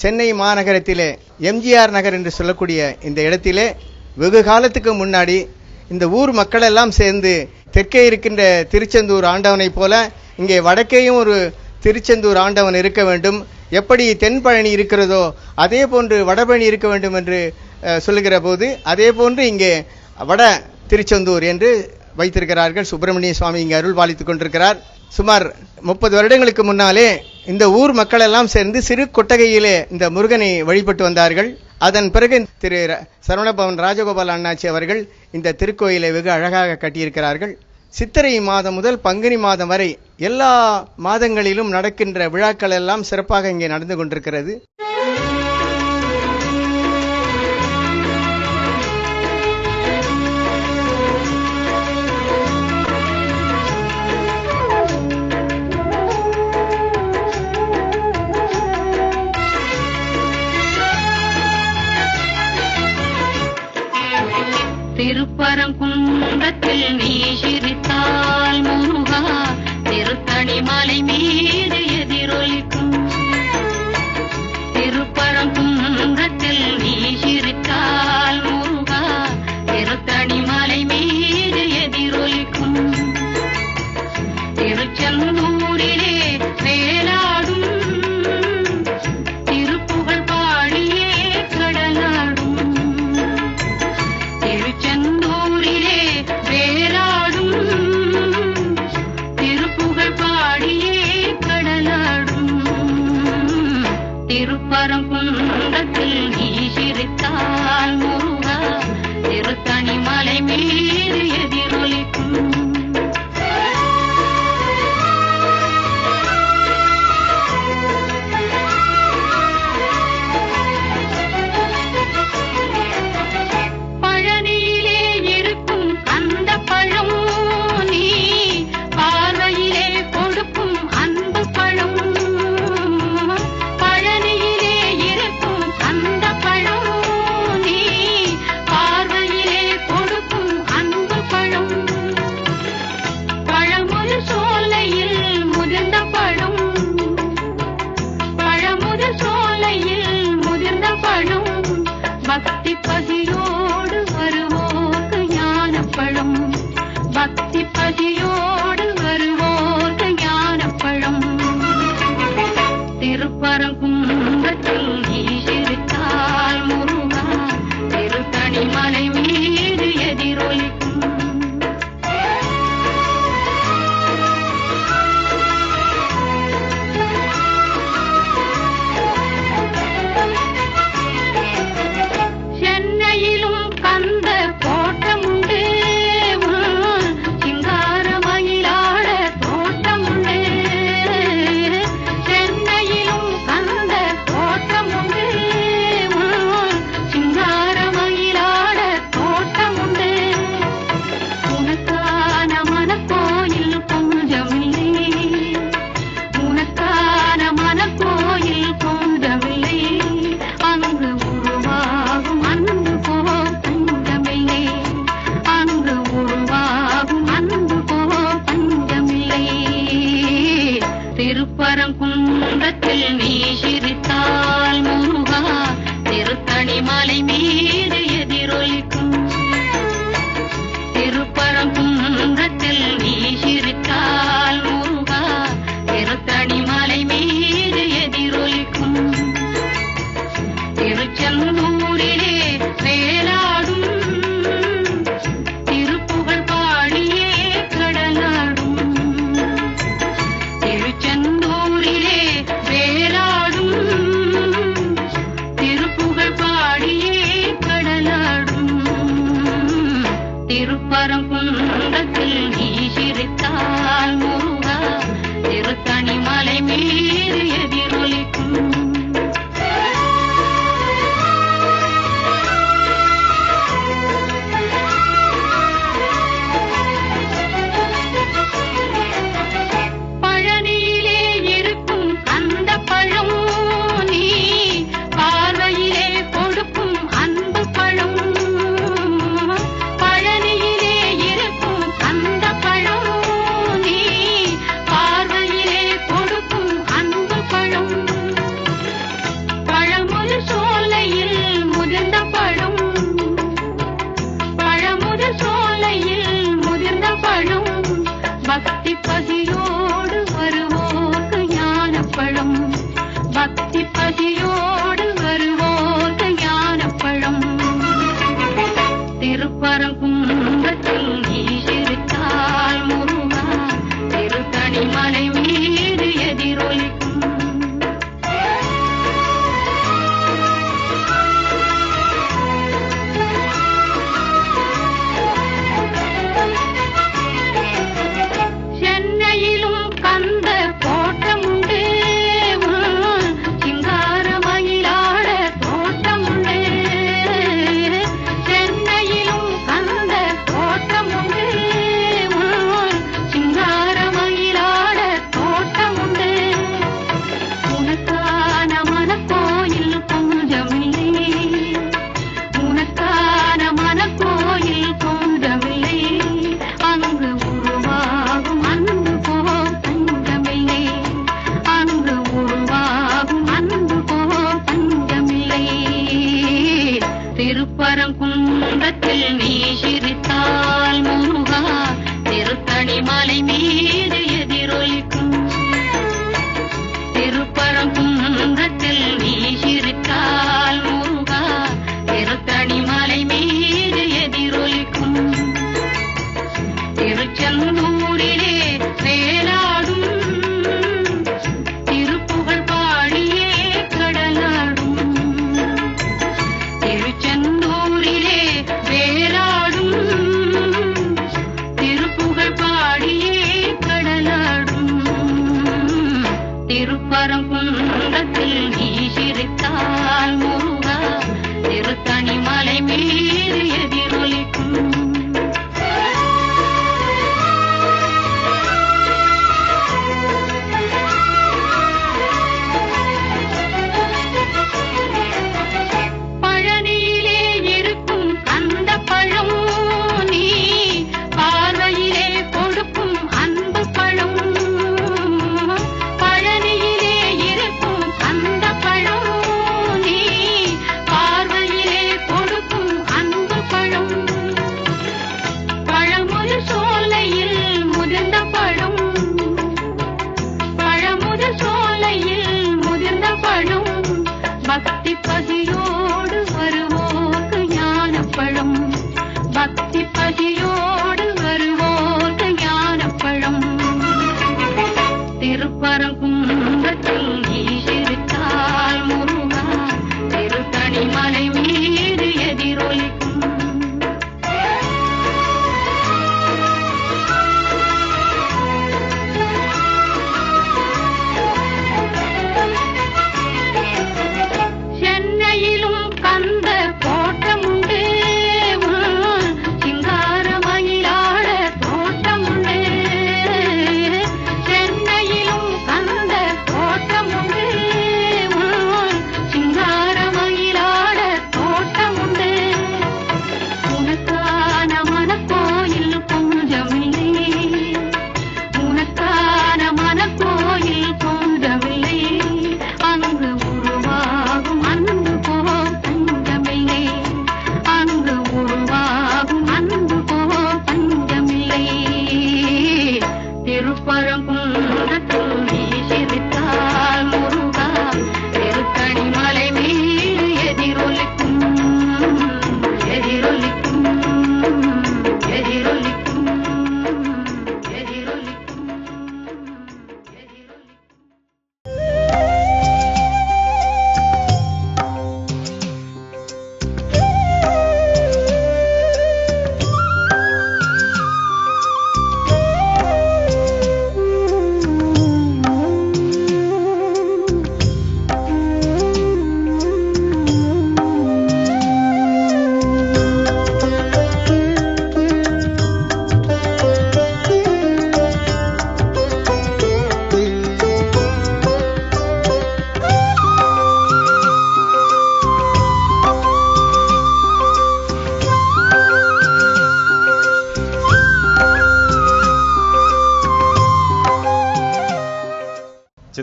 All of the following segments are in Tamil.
சென்னை மாநகரத்திலே எம்ஜிஆர் நகர் என்று சொல்லக்கூடிய இந்த இடத்திலே வெகு காலத்துக்கு முன்னாடி இந்த ஊர் மக்களெல்லாம் சேர்ந்து தெற்கே இருக்கின்ற திருச்செந்தூர் ஆண்டவனைப் போல இங்கே வடக்கேயும் ஒரு திருச்செந்தூர் ஆண்டவன் இருக்க வேண்டும். எப்படி தென்பழனி இருக்கிறதோ அதே போன்று வடபழனி இருக்க வேண்டும் என்று சொல்லுகிற போது அதே போன்று இங்கே வட திருச்செந்தூர் என்று வைத்திருக்கிறார்கள். சுப்பிரமணிய சுவாமி இங்கே அருள் பாலித்துக் கொண்டிருக்கிறார். சுமார் முப்பது வருடங்களுக்கு முன்னாலே இந்த ஊர் மக்கள் எல்லாம் சேர்ந்து சிறு கொட்டகையிலே இந்த முருகனை வழிபட்டு வந்தார்கள். அதன் பிறகு திரு சரவணபவன் ராஜகோபால் அண்ணாச்சி அவர்கள் இந்த திருக்கோயிலை வெகு அழகாக கட்டியிருக்கிறார்கள். சித்திரை மாதம் முதல் பங்குனி மாதம் வரை எல்லா மாதங்களிலும் நடக்கின்ற விழாக்கள் எல்லாம் சிறப்பாக இங்கே நடந்து கொண்டிருக்கிறது. திருப்பரங்குன்றத்தில் Ti fazi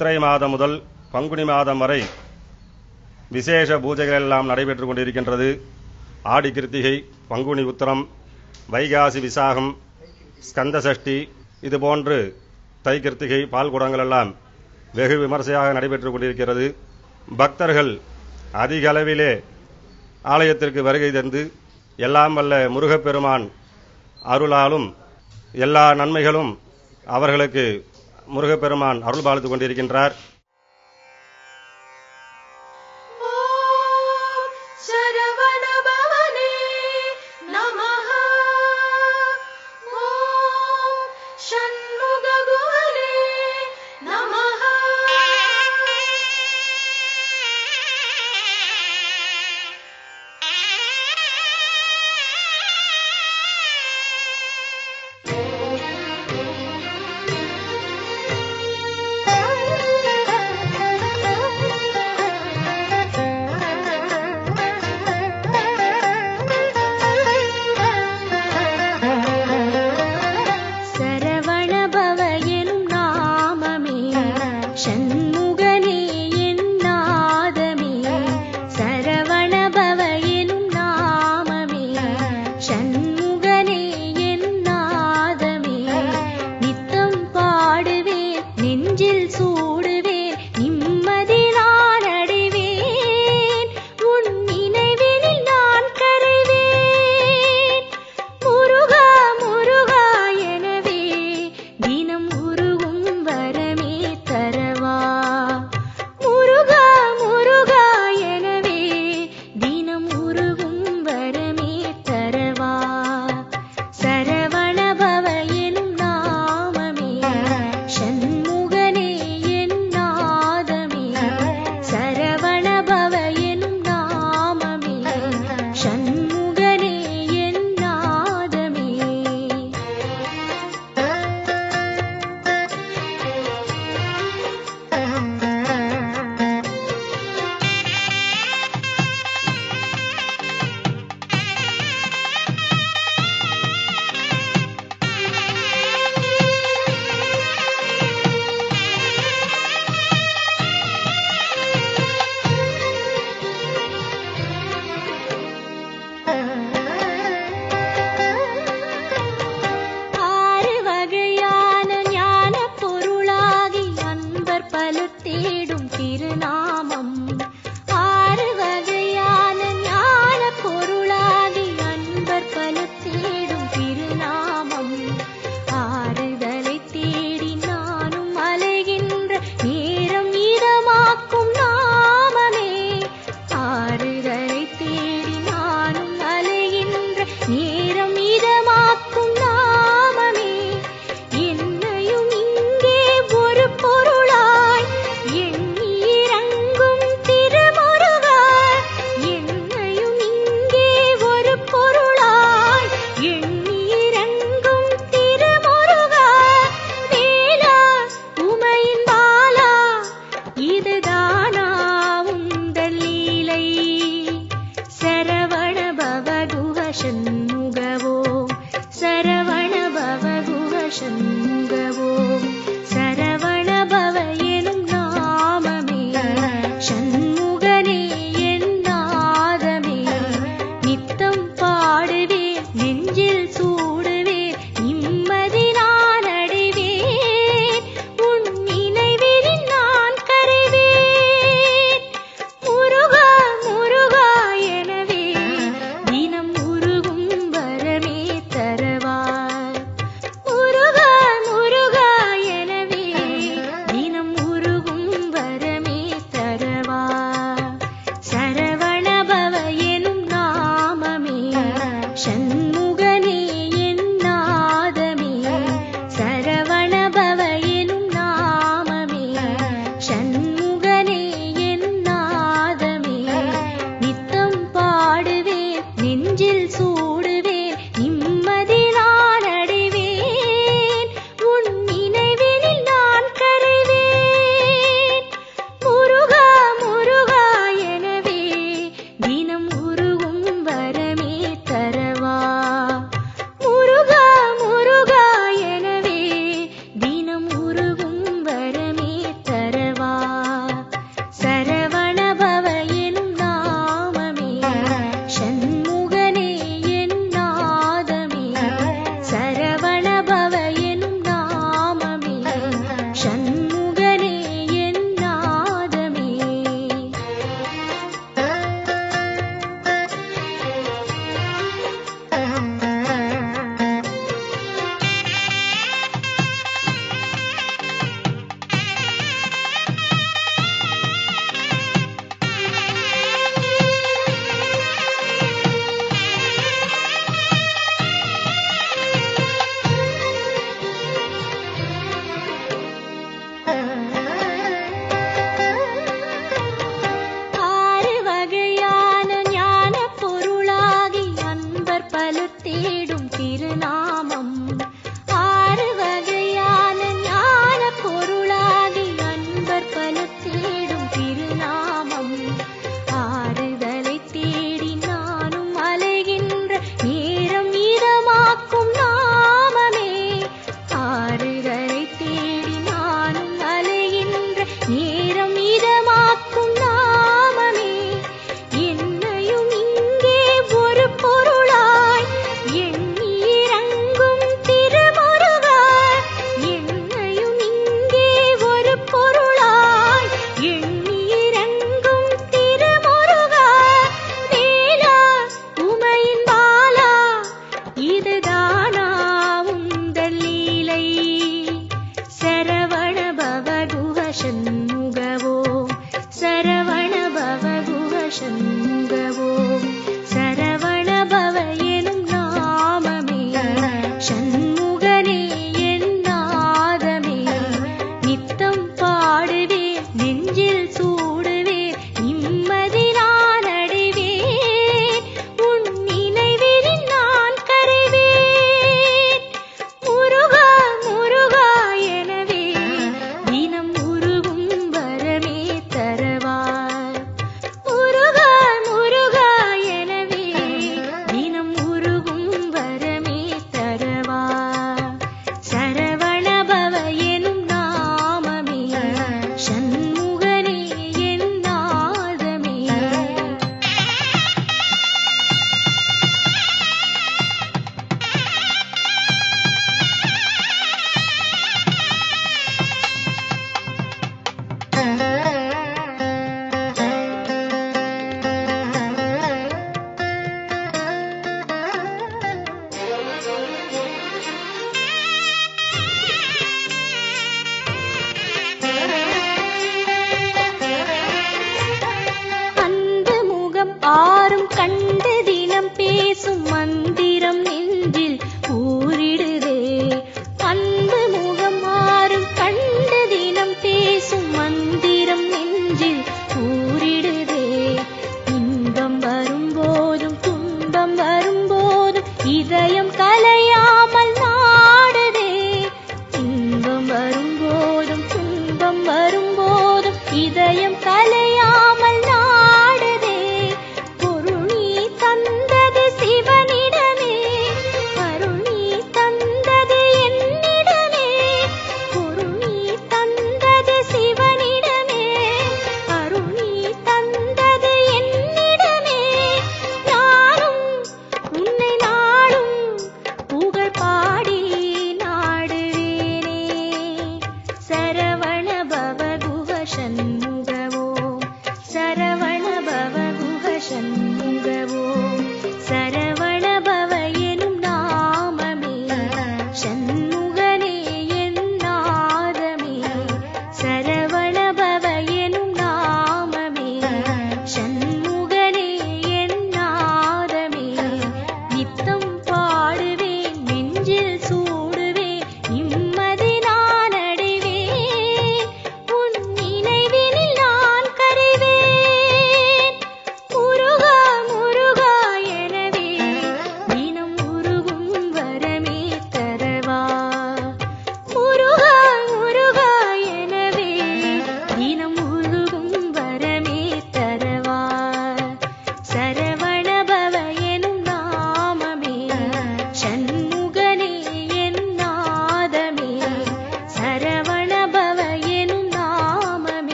சித்திரை மாதம் முதல் பங்குனி மாதம் வரை விசேஷ பூஜைகள் எல்லாம் நடைபெற்று கொண்டிருக்கின்றது. ஆடி கிருத்திகை பங்குனி உத்திரம் வைகாசி விசாகம் ஸ்கந்த சஷ்டி இது போன்று தை கிருத்திகை பால் குடங்கள் எல்லாம் வெகு விமர்சையாக நடைபெற்று கொண்டிருக்கிறது. பக்தர்கள் அதிக அளவிலே ஆலயத்திற்கு வருகை தந்து எல்லாம் வல்ல முருகப்பெருமான் அருளாலும் எல்லா நன்மைகளும் அவர்களுக்கு முருகப்பெருமான் அருள் பாலித்துக் கொண்டிருக்கின்றார்.